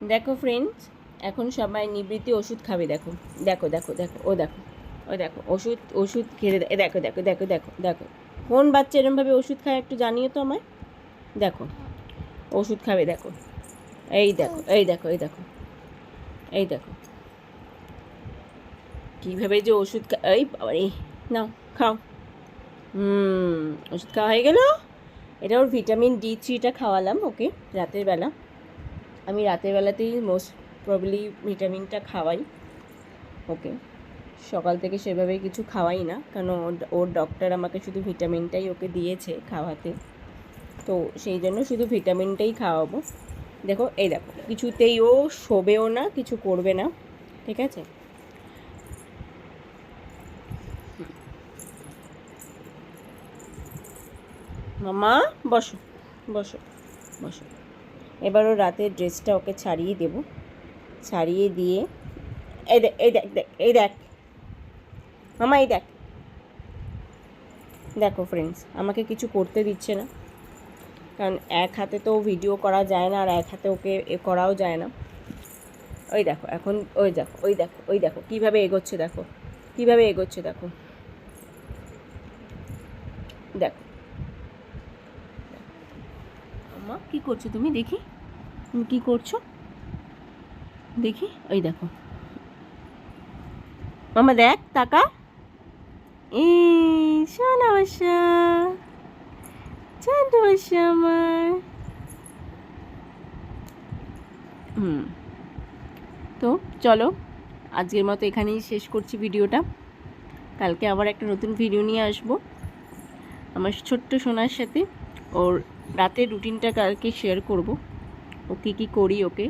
দেখো ফ্রেন্ডস এখন সবাই নিবৃত্তি ওষুধ খাবে, দেখো। দেখো দেখো দেখো, ও দেখো ও দেখো, ওষুধ ওষুধ খেয়ে দেখো দেখো দেখো দেখো দেখো। কোন বাচ্চা এরমভাবে ওষুধ খায় একটু জানিও তো আমায়। দেখো, ওষুধ খাবে, দেখো। এই দেখো এই দেখো এই দেখো এই দেখো। কীভাবে যে ওষুধ এই বাবারে নাও, খাও। হুম, ওষুধ খাওয়া হয়ে গেল? এটা ওর ভিটামিন ডি থ্রিটা খাওয়ালাম ওকে, রাতের বেলা। আমি রাতের বেলাতেই মোস্ট প্রবলি ভিটামিনটা খাওয়াই। ওকে সকাল থেকে সেভাবে কিছু খাওয়াই না, কারণ ওর- ডক্টর আমাকে শুধু ভিটামিনটাই ওকে দিয়েছে খাওয়াতে। তো সেই জন্য শুধু ভিটামিনটাই খাওয়াবো। দেখো, এই দেখো, কিছুতেই ও শোবেও না, কিছু করবে না। ঠিক আছে? মামা, বসো বসো বসো। এবার ও রাতের ড্রেসটা ওকে ছাড়িয়ে দেব। ছাড়িয়ে দিয়ে, এই দেখ এই দেখ দেখ, এই দেখ। মামা এই দেখ। দেখো ফ্রেন্ডস আমাকে কিছু করতে দিচ্ছে না। কারণ এক হাতে তো ভিডিও করা যায় না, আর এক হাতে ওকে এ করাও যায় না। ওই দেখো, এখন ওই দেখো ওই দেখো ওই দেখো, কীভাবে এগোচ্ছে দেখো, কীভাবে এগোচ্ছে দেখো। দেখো আম্মা কী করছ তুমি? দেখি। তুমি কী করছ? দেখি ওই দেখো। মামা, দেখ, তাকা। এই শোনা বাসা। বাসা আমার। হুম। তো চলো, আজকের মতো এখানেই শেষ করছি ভিডিওটা। কালকে আবার একটা নতুন ভিডিও নিয়ে আসব। আমার ছোট্ট সোনার সাথে, ওর রাতের রুটিনটা কালকে শেয়ার করব। ও কী কী করি ওকে?